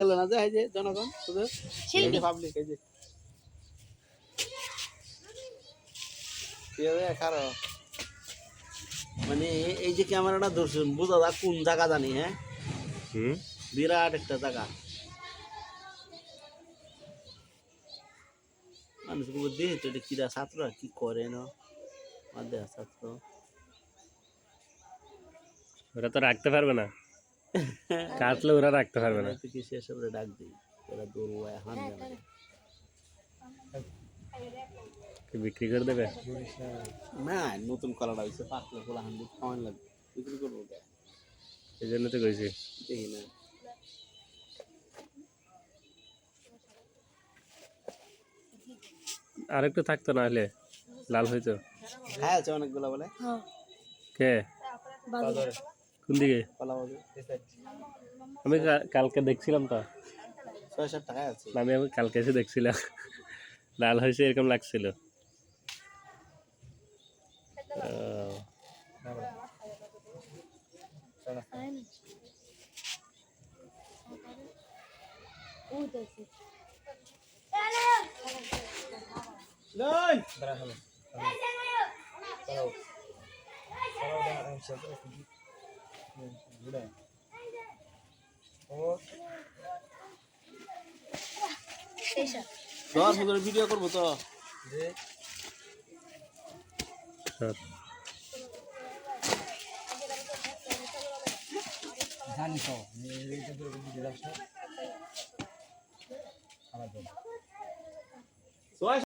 গেল না যে এই যে জনগণ শুধু শিল্পী। পাবলিক এই যে। মানে এই- এই যে ক্যামেরাটা ধরছুন বুঝা যা কোন জায়গা জানি হ্যাঁ? বিরাট একটা জায়গা। মানুষ দেখি তো এটা কিরা ছাত্ররা কি করে না ছাত্র। ওরা তো রাখতে পারবে না। কাটলে ওরা রাখতে পারবে না। কি শেষ করে ডাক দিই ওরা দৌড় হান দেয় কি বিক্রি করে দেবে? না নতুন কলাটা হয়েছে পাঁচটা খোলা হান দিয়ে খাওয়ান লাগবে। বিক্রি করব ওটা। এই জন্য তো কইছি। দেখি না। আর একটু থাকতো না হলে? লাল হইতো? খাই আছে অনেকগুলো বলে। হ্যাঁ। কে? বাজারে কোন দিকে? আমি কালকে দেখছিলাম তো। ছয় টাকায় আছে আমি আমি কালকে এসে দেখছিলাম। লাল হয়েছে এরকম লাগছিল। বছর ভিডিও করব তো। জানি তো এই-